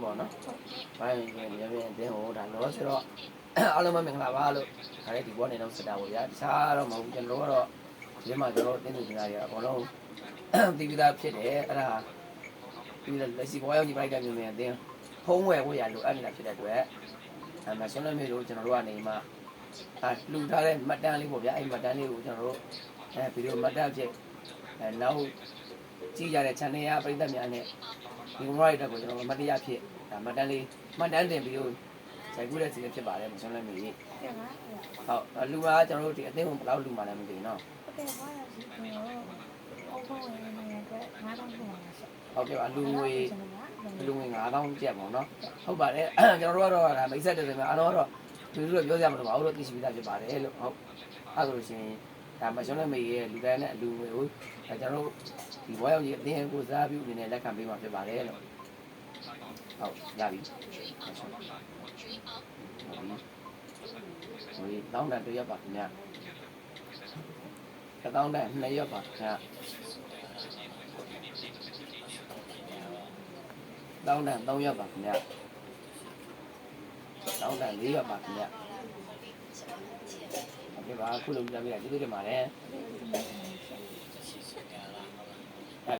င်းပေါ့နော်ဘိုင်းရင်ရင်းအတင်းဟိုဒါလောဆိုတော့အားလုံးပဲမင်္ဂလာပါလို့ဒါလည်းဒီဘောနေတော့စတာပေါ့ဗျာတခြားတော့မဟုတ်ဘူးကျွန်တော်ကတော့ဒီမှာကျွန်တော်တင်းသူတင်တာတွေအကုန်လုံးတီးပြီးသားဖြစ်တယ်အဲ့ဒါဒီလက်ရှိဘောရောက်ဒီဘိုက်ကမျိုးမျိုးအတင်းဖုံးဝယ်ဖို့ရလိုအပ်နေတာဖြစ်တဲ့အတွက်အဲမှာဆွမ်းလည်းမျိုးလို့ကျွန်တော်တို့ကနေမှအာလူထားတဲ့မှတ်တမ်းလေးပေါ့ဗျာအဲ့မှတ်တမ်းလေးကိုကျွန်တော်တို့အဲဗီဒီယိုမှတ်တမ်းဖြစ်အဲနောက်ကြည့်ရတဲ့ channel ရပရိသတ်များနဲ့ ဒီမိုရိုက်တက်ကိုကျွန်တော်မတရားဖြစ်ဒါမှတ်တမ်းလေးမှတ်တမ်းတင်ပြီးတော့ဆိုင်ကူးတဲ့စီလေးဖြစ်ပါတယ်မဆွမ်းလည်းမျိုးကြီးပြန်ပါဟုတ်လူကကျွန်တော်တို့ဒီအသိဝင်ဘယ်လောက်လူမှလည်းမသိဘူးနော်ဟုတ်ကဲ့ဘာလဲဒီကိုအောက်ပေါ်ဝင်နေတဲ့အတွက်ငါးတောင်းပြန်လာဆက်ဟုတ်ကဲ့ပါလူငွေလူငွေ9000ကျပ်ပေါ့နော်ဟုတ်ပါတယ်ကျွန်တော်တို့ကတော့ဒါမိတ်ဆက်တယ်ဆိုရင်အားလုံးကတော့သူတို့ပြောကြမှာမဟုတ်ဘူးလို့သိရှိပြီးသားဖြစ်ပါတယ်လို့ဟုတ်အဲ့ဒါလို့ရှိရင် ဒါမရှုံးတဲ့မေရဲ့လူတိုင်းနဲ့အလူငွေကိုဒါကျွန်တော်တို့ဒီဘွားရောက်ကြီးအတင်းကိုစားပြုအနေနဲ့လက်ခံပေးမှာဖြစ်ပါတယ်လို့ဟုတ်ရပြီဟုတ်ပြီတောင်းတန်တစ်ရက်ပါခင်ဗျာတောင်းတန်နှစ်ရက်ပါခင်ဗျာတောင်းတန်3ရက်ပါခင်ဗျတောင်းတန်4ရက်ပါခင်ဗျ ပါခုလိုပြလာပြရကျေးဇူးတင်ပါတယ်